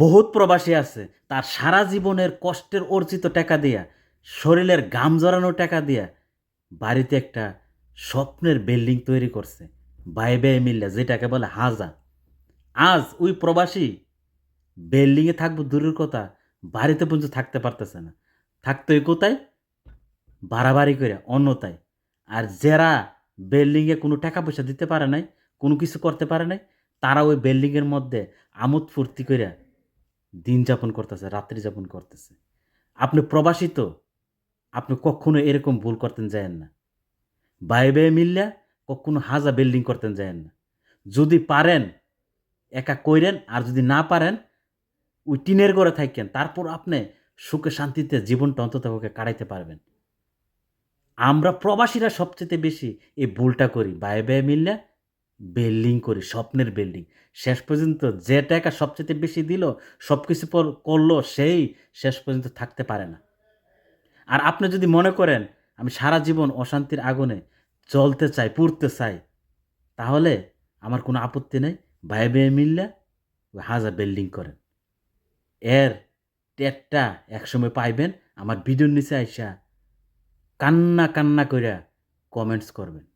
বহুত প্রবাসী আছে, তার সারা জীবনের কষ্টের অর্জিত টাকা দিয়া, শরীরের গাম জড়ানো টাকা দিয়া বাড়িতে একটা স্বপ্নের বিল্ডিং তৈরি করছে, বাই বাই মিল্লা, যেটাকে বলে হাজা। আজ ওই প্রবাসী বিল্ডিংয়ে থাকব দূরের কথা, বাড়িতে পর্যন্ত থাকতে পারতেছে না। থাকতো কোথায়? বাড়াবাড়ি করে অন্যতায় আর যারা বিল্ডিংয়ে কোনো টাকা পয়সা দিতে পারে নাই, কোনো কিছু করতে পারে নাই, তারা ওই বিল্ডিংয়ের মধ্যে আমোদ ফুর্তি করে দিন যাপন করতেছে, রাত্রি যাপন করতেছে। আপনি প্রবাসী তো, আপনি কখনো এরকম ভুল করতেন যায়েন না। বাই বাই মিললে কখনো হাজা বিল্ডিং করতেন যায়েন না। যদি পারেন, একা কইরেন, আর যদি না পারেন, ওই টিনের ঘরে থাকেন তারপর আপনি সুখে শান্তিতে জীবনটা অন্তত ওকে কাটাইতে পারবেন। আমরা প্রবাসীরা সবচেয়ে বেশি এই ভুলটা করি। বাই বাই মিললে বিল্ডিং করি, স্বপ্নের বিল্ডিং শেষ পর্যন্ত যে টাকা সবচেয়ে বেশি দিল সব কিছু পর করল, সেই শেষ পর্যন্ত থাকতে পারে না। আর আপনি যদি মনে করেন, আমি সারা জীবন অশান্তির আগুনে জ্বলতে চাই, পুড়তে চাই, তাহলে আমার কোনো আপত্তি নেই। ভাই বেয়ে মিললে হাজার বিল্ডিং করেন। এর টেটটা একসময় পাইবেন, আমার ভিডিওর নিচে আইসা কান্না কান্না কইরা কমেন্টস করবেন।